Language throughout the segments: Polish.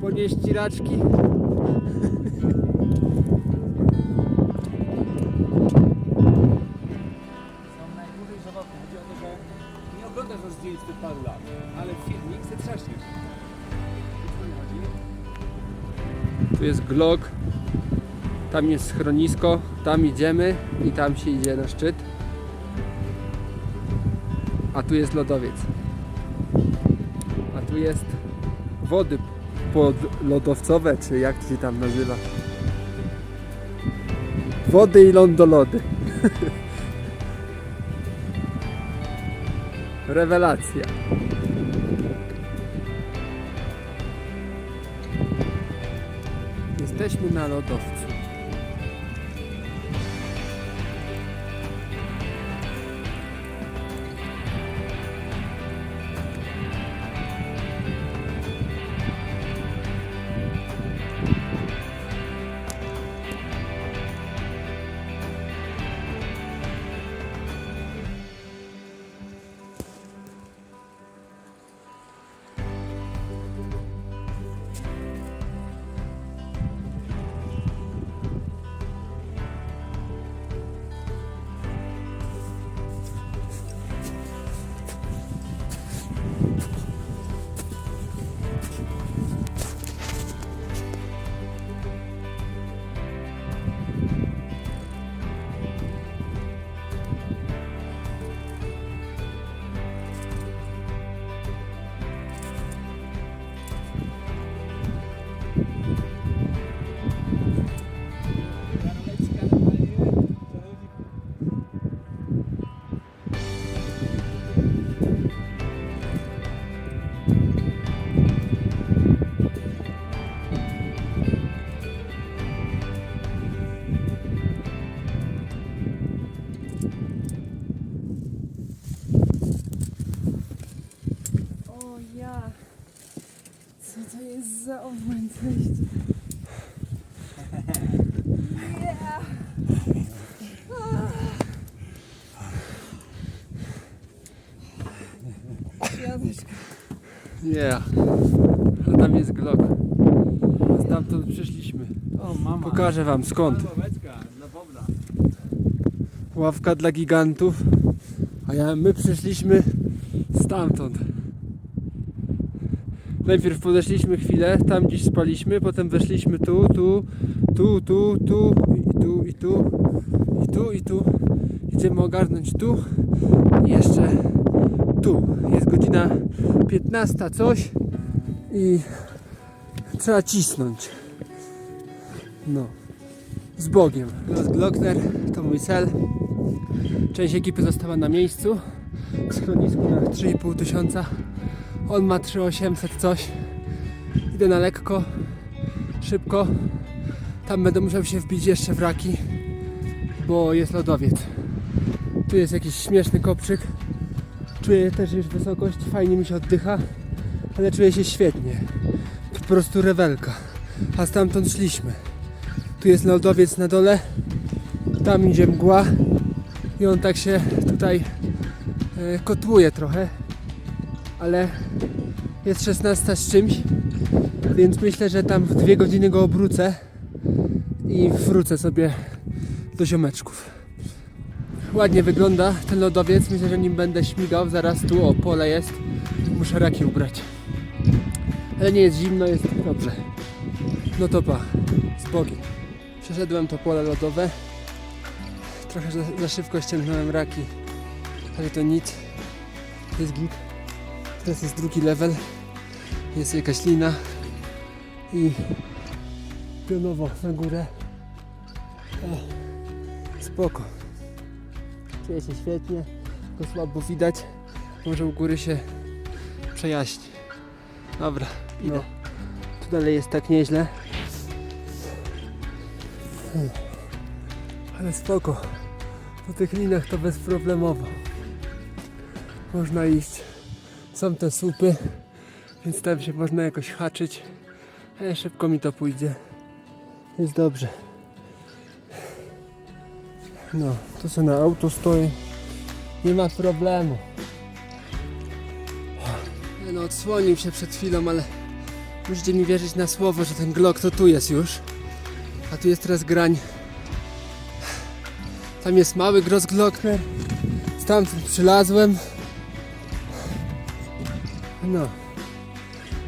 Podnieść raczki. Są najdłużej żałobne. Chodzi o to, że nie oglądasz zdjęć tych paru lat, ale filmik se trzaśniesz. Tu jest glok. Tam jest schronisko. Tam idziemy i tam się idzie na szczyt. A tu jest lodowiec. A tu jest wody podlodowcowe, czy jak to się tam nazywa. Wody i lądolody. Rewelacja. Jesteśmy na lodowcu. Wejście? Yeah. A tam jest glok. A Stamtąd przyszliśmy. O, mama. Pokażę wam skąd. Ławka dla gigantów. A ja, my przyszliśmy stamtąd. Najpierw podeszliśmy chwilę, tam gdzieś spaliśmy, potem weszliśmy tu, tu, tu, tu, tu i tu, i tu, i tu, i tu. Idziemy ogarnąć tu i jeszcze tu. Jest godzina 15 coś i trzeba cisnąć. No. Z Bogiem. Los Glockner to mój cel. Część ekipy została na miejscu w schronisku na 3,5 tysiąca. On ma 3800 coś. Idę na lekko, szybko. Tam będę musiał się wbić jeszcze w raki, bo jest lodowiec. Tu jest jakiś śmieszny kopczyk. Czuję też już wysokość, fajnie mi się oddycha, ale czuję się świetnie. Po prostu rewelka. A stamtąd szliśmy. Tu jest lodowiec na dole, tam idzie mgła i on tak się tutaj e, kotłuje trochę, ale jest 16 z czymś, więc myślę, że tam w dwie godziny go obrócę i wrócę sobie do ziomeczków. Ładnie wygląda ten lodowiec, myślę, że nim będę śmigał, zaraz tu o pole jest, muszę raki ubrać. Ale nie jest zimno, jest dobrze. No to pa, z Bogiem. Przeszedłem to pole lodowe. Trochę za, za szybko ściągnąłem raki, ale to nic. Jest git. Teraz jest drugi level. Jest jakaś lina i pionowo na górę. O, spoko. Czuję się świetnie, tylko słabo widać. Może u góry się przejaśni. Dobra, idę. Tu dalej jest tak nieźle. Ale spoko. Po tych linach to bezproblemowo. Można iść. Są te słupy, więc tam się można jakoś haczyć. Ale szybko mi to pójdzie. Jest dobrze. No, to co na auto stoi. Nie ma problemu. No odsłonił się przed chwilą, ale musicie mi wierzyć na słowo, że ten Glock to tu jest już. A tu jest teraz grań. Tam jest mały Grossglockner. Stamtąd przylazłem. No.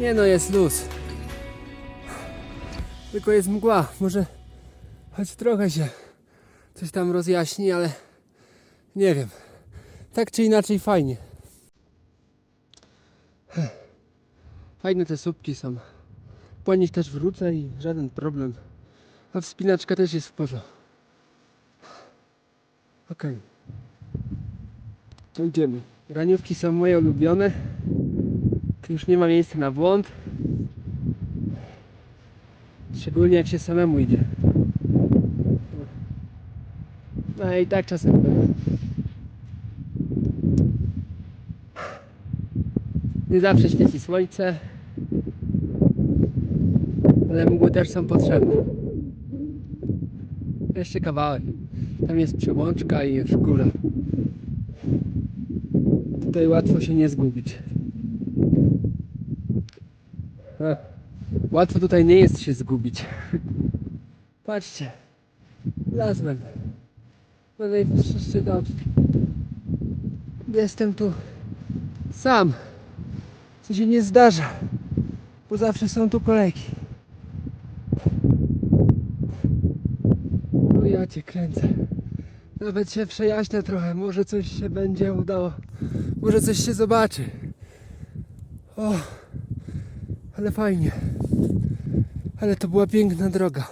Nie no, jest luz. Tylko jest mgła. Może choć trochę się coś tam rozjaśni, ale nie wiem. Tak czy inaczej fajnie. Fajne te słupki są. Po nich też wrócę i żaden problem. A wspinaczka też jest w porządku. Okej. To idziemy. Raniówki są moje ulubione. Tu już nie ma miejsca na błąd. Szczególnie jak się samemu idzie. No i tak czasem. Nie zawsze świeci słońce. Ale mgły też są potrzebne. Jeszcze kawałek. Tam jest przełączka i już góra. Tutaj łatwo się nie zgubić. Łatwo tutaj nie jest się zgubić. Patrzcie. Wlazłem. Na najwyższy szczyt Austrii. Jestem tu sam. Co się nie zdarza. Bo zawsze są tu kolejki. No ja cię kręcę. Nawet się przejaśnia trochę. Może coś się będzie udało. Może coś się zobaczy. O, ale fajnie. Ale to była piękna droga.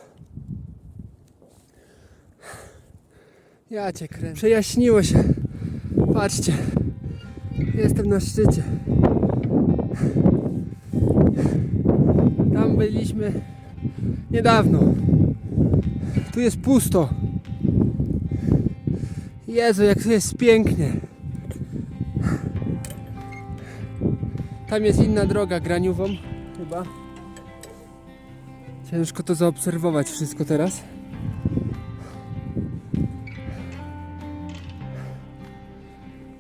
Ja cię kręcę. Przejaśniło się. Patrzcie. Jestem na szczycie. Tam byliśmy niedawno. Tu jest pusto. Jezu, jak tu jest pięknie. Tam jest inna droga graniową, chyba. Ciężko to zaobserwować wszystko teraz.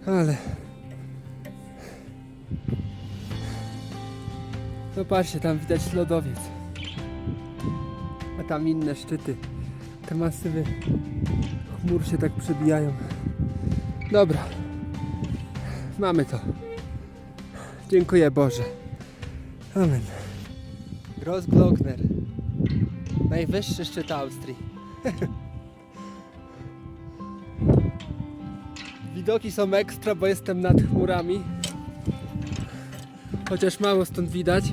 Ale. Zobaczcie, tam widać lodowiec. A tam inne szczyty. Te masywy chmur się tak przebijają. Dobra. Mamy to. Dziękuję Boże. Amen. Grossglockner. Najwyższy szczyt Austrii. Widoki są ekstra, bo jestem nad chmurami. Chociaż mało stąd widać.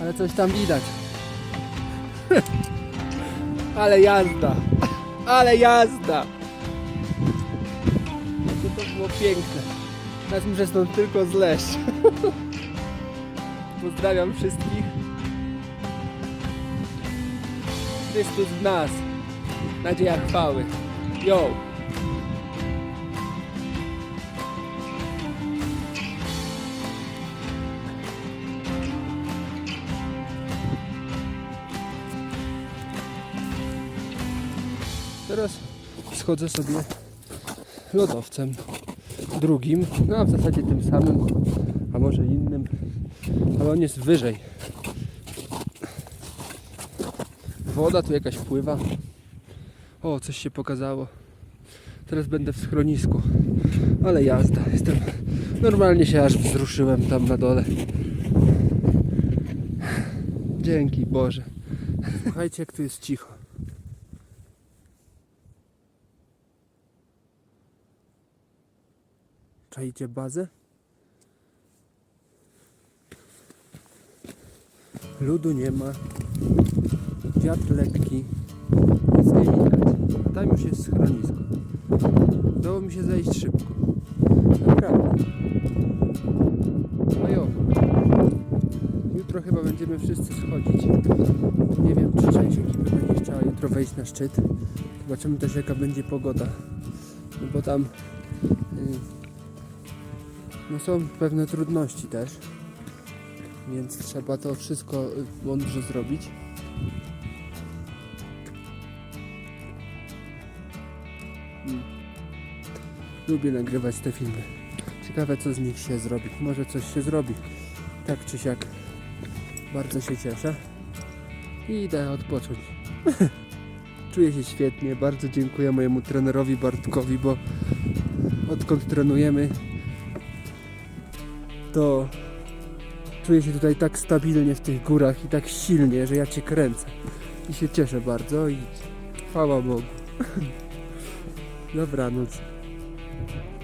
Ale coś tam widać. Ale jazda. Ale jazda. To, było piękne. Teraz muszę stąd tylko zleść. Pozdrawiam wszystkich. Chrystus w nas. Nadzieja chwały. Yo! Teraz schodzę sobie lodowcem drugim, no a w zasadzie tym samym, a może innym, ale on jest wyżej. Woda tu jakaś pływa. O, coś się pokazało. Teraz będę w schronisku. Ale jazda, jestem. Normalnie się aż wzruszyłem tam na dole. Dzięki Boże. Słuchajcie, jak tu jest cicho. Czajcie bazę? Ludu nie ma. Wiatr lekki. Nic nie widać. Tam już jest schronisko. Udało mi się zejść szybko. Naprawdę. No jo. Jutro chyba będziemy wszyscy schodzić. Nie wiem, czy część ekipy będzie chciała jutro wejść na szczyt. Zobaczymy też jaka będzie pogoda. No bo tam... y, no są pewne trudności też, więc trzeba to wszystko mądrze zrobić. Lubię nagrywać te filmy. Ciekawe co z nich się zrobi. Może coś się zrobi. Tak czy siak. Bardzo się cieszę. I idę odpocząć. Czuję się świetnie. Bardzo dziękuję mojemu trenerowi Bartkowi, bo odkąd trenujemy, to czuję się tutaj tak stabilnie w tych górach i tak silnie, że ja cię kręcę. I się cieszę bardzo i chwała Bogu. Dobranoc. Thank you.